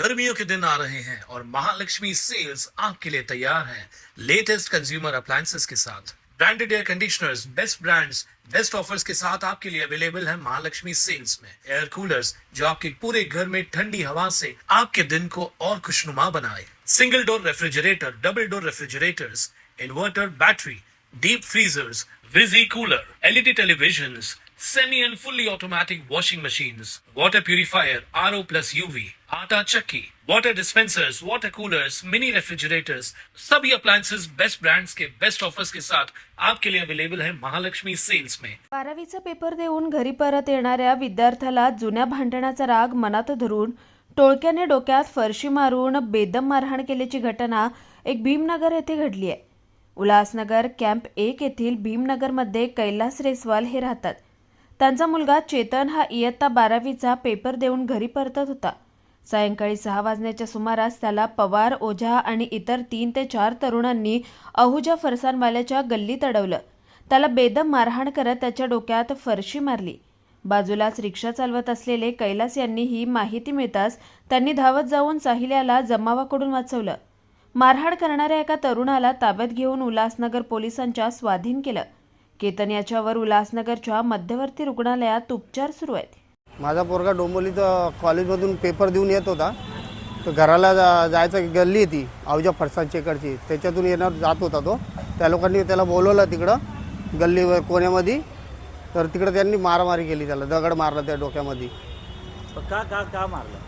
गर्मियों के दिन आ रहे हैं और महालक्ष्मी सेल्स आपके लिए तैयार है। लेटेस्ट कंज्यूमर अप्लायंसेस के साथ। Branded air conditioners best brands best offers के साथ आपके लिए अवेलेबल है महालक्ष्मी सेल्स में। एयर कूलर्स जो आपके पूरे घर में ठंडी हवा से आपके दिन को और खुशनुमा बनाए। Single door refrigerator double door refrigerators inverter battery deep freezers, Visi cooler, LED televisions, semi and automatic washing machine machines, purifier R O plus UV, आटा चक्की, water dispensers water coolers mini refrigerators सभी appliances best brands के best offers के साथ आपके लिए available है Mahalakshmi sales में। बारावीचा पेपर देऊन घरी परत येणाऱ्या विद्यार्थ्याला जुन्या भांडणाचा राग मनात धरून टोळक्याने डोक्यात फरशी मारून बेदम मारहाण केल्याची घटना एक भीमनगर येथे घडली आहे. उल्हासनगर कॅम्प एक येथील भीमनगरमध्ये कैलास रेसवाल हे राहतात. त्यांचा मुलगा चेतन हा इयत्ता बारावीचा पेपर देऊन घरी परतत होता. सायंकाळी सहा वाजण्याच्या सुमारास त्याला पवार ओझा आणि इतर तीन ते चार तरुणांनी अहुजा फरसानवाल्याच्या गल्लीत अडवलं. त्याला बेदम मारहाण करत त्याच्या डोक्यात फरशी मारली. बाजूलाच रिक्षा चालवत असलेले कैलास यांनी ही माहिती मिळताच त्यांनी धावत जाऊन साहिल्याला जमावाकडून वाचवलं. मारहाण करणाऱ्या एका तरुणाला ताब्यात घेऊन उल्हासनगर पोलिसांच्या स्वाधीन केलं. केतन याच्यावर उल्हासनगरच्या मध्यवर्ती रुग्णालयात उपचार सुरू आहेत. माझा पोरगा डोंबोलीचं कॉलेजमधून पेपर देऊन येत होता. तर घराला जा जायचं गल्ली आहे ती अवजा फरसांच्या इकडची. त्याच्यातून येणार जात होता तो. त्या लोकांनी त्याला बोलवलं तिकडं गल्लीवर कोण्यामध्ये. तर तिकडं त्यांनी मारामारी केली त्याला दगड मारला त्या डोक्यामध्ये. का का का मारलं?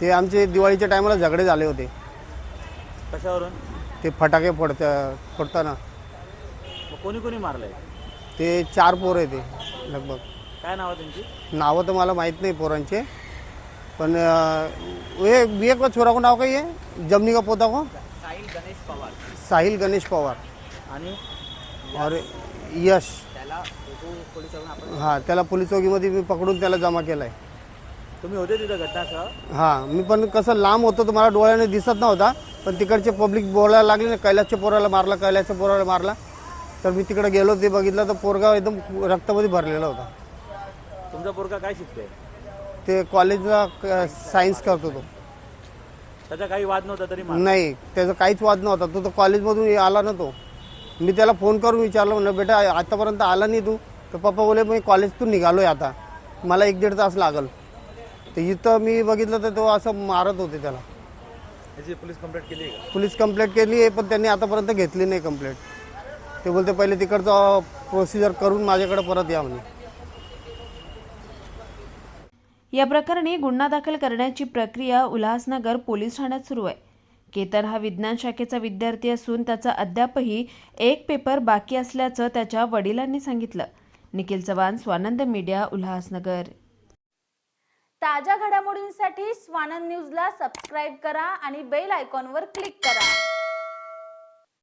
ते आमचे दिवाळीच्या टायमाला झगडे झाले होते. कशावरून? ते फटाके फोडता फोडताना. कोणी कोणी मारलंय? ते चार पोर आहे ते लगभग. काय नाव त्यांची नावं तर मला माहीत नाही पोरांचे. पण अं, ये एक छोरा को नाव काही आहे? जमनी का पोता को? साहिल गणेश पवार. साहिल गणेश पवार. आणि और यश. त्याला पोलिसांना आपण हां त्याला पोलीस चौकीमध्ये मी पकडून त्याला जमा केला आहे तुम्ही होते तिथं घटनास्थळ? हां मी पण कसं लांब होतो तर मला डोळ्याने दिसत नव्हता. पण तिकडचे पब्लिक बोलायला लागले ना कैलासच्या पोराला मारला कैलासच्या पोराला मारला. तर मी तिकडे गेलो ते बघितलं तर पोरगा एकदम रक्तामध्ये भरलेला होता. तुमचा पोरगा काय शिकतोय? ते कॉलेजला सायन्स करतो तो. त्याचा काही वाद नव्हता तरी नाही त्याचा काहीच वाद नव्हता. तो तर कॉलेजमधून आला ना तो. मी त्याला फोन करून विचारलं म्हणलं बेटा आतापर्यंत आला नाही तू. तर पप्पा बोले मी कॉलेजतून निघालो आहे आता. मला एक दीड तास लागल. तर इथं मी बघितलं तर तो असं मारत होते त्याला. त्याची पोलीस कंप्लेंट केली आहे पोलीस कंप्लेंट केली आहे पण त्यांनी आतापर्यंत घेतली नाही कंप्लेंट ते बोलते पहिले तिकडचं प्रोसिजर करून माझ्याकडे परत या म्हणे. या प्रकरणी गुन्हा दाखल करण्याची प्रक्रिया उल्हासनगर पोलीस ठाण्यात सुरू आहे. केतन हा विज्ञान शाखेचा विद्यार्थी असून त्याचा अद्यापही एक पेपर बाकी असल्याचं त्याच्या वडिलांनी सांगितलं. निखिल चव्हाण स्वानंद मीडिया उल्हासनगर. ताज्या घडामोडींसाठी स्वानंद न्यूजला सबस्क्राईब करा आणि बेल आयकॉनवर क्लिक करा.